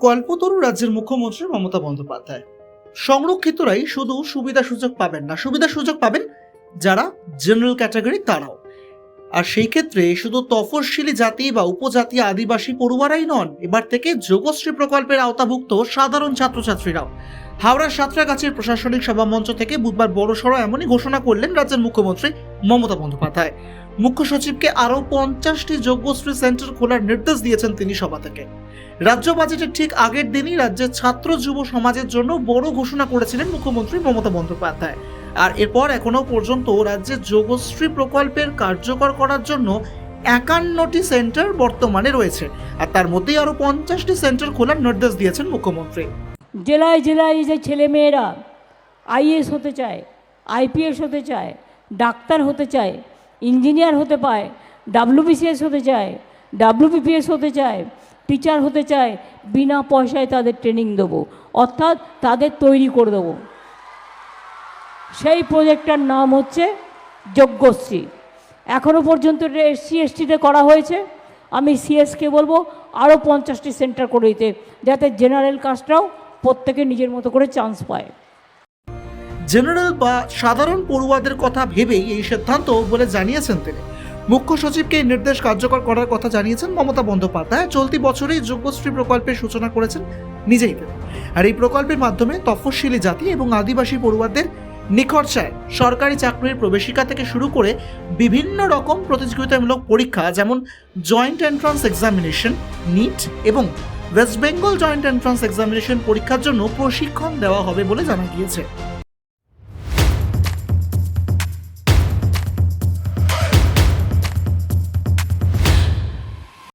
কল্পতরু রাজ্যের মুখ্যমন্ত্রী মমতা বন্দ্যোপাধ্যায়। সংরক্ষিতরাই শুধু সুবিধা সুযোগ পাবেন না, সুবিধা সুযোগ পাবেন যারা জেনারেল ক্যাটাগরি তারাও। আর সেই ক্ষেত্রে শুধু তফসিলি জাতি বা উপজাতি আদিবাসী পড়ুয়ারাই নন, এবার থেকে যোগশ্রী প্রকল্পের আওতাভুক্ত সাধারণ ছাত্রছাত্রীরাও। হাওড়ার সাঁতরাগাছির প্রশাসনিক সভা মঞ্চ থেকে বুধবার বড়সড় এমনই ঘোষণা করলেন রাজ্যের মুখ্যমন্ত্রী মমতা বন্দ্যোপাধ্যায়। মুখ্য সচিবকে আরও পঞ্চাশটি যোগ্যশ্রী সেন্টার খোলার নির্দেশ দিয়েছেন তিনি সভা থেকে। রাজ্য বাজেটের ঠিক আগের দিনই রাজ্যের ছাত্র যুব সমাজের জন্য বড় ঘোষণা করেছিলেন মুখ্যমন্ত্রী মমতা বন্দ্যোপাধ্যায়। আর এরপর এখনও পর্যন্ত রাজ্যের যোগশ্রী প্রকল্পের কার্যকর করার জন্য একান্নটি সেন্টার বর্তমানে রয়েছে। আর তার মধ্যেই আরও পঞ্চাশটি সেন্টার খোলার নির্দেশ দিয়েছেন মুখ্যমন্ত্রী। জেলায় জেলায় যে ছেলেমেয়েরা আইএস হতে চায়, আইপিএস হতে চায় ডাক্তার হতে চায়, ইঞ্জিনিয়ার হতে পায়, ডাব্লিউবিসিএস হতে চায়, ডাব্লিউবিপিএস হতে চায়, টিচার হতে চায়, বিনা পয়সায় তাদের ট্রেনিং দেবো, অর্থাৎ তাদের তৈরি করে দেবো। সেই প্রজেক্টটার নাম হচ্ছে যজ্ঞশ্রী। এখনও পর্যন্ত এটা এসসি এসটিতে করা হয়েছে। আমি সিএসকে বলব আরও পঞ্চাশটি সেন্টার করে দিতে, যাতে জেনারেল কাস্টরাও প্রত্যেকে নিজের মতো করে চান্স পায়। জেনারেল বা সাধারণ পড়ুয়াদের কথা ভেবেই এই সিদ্ধান্ত বলে জানিয়েছেন তিনি। মুখ্য সচিবকে এই নির্দেশ কার্যকর করার কথা জানিয়েছেন মমতা বন্দ্যোপাধ্যায়। চলতি বছরেই যোগ্যশ্রী প্রকল্পের সূচনা করেছেন নিজেই আর এই প্রকল্পের মাধ্যমে তফসিলি জাতি এবং আদিবাসী পড়ুয়াদের নিখরচায় সরকারি চাকরির প্রবেশিকা থেকে শুরু করে বিভিন্ন রকম প্রতিযোগিতামূলক পরীক্ষা, যেমন জয়েন্ট এন্ট্রান্স এক্সামিনেশন, নিট এবং West Bengal joint entrance examination পরীক্ষার জন্য প্রশিক্ষণ দেওয়া হবে বলে জানা গিয়েছে।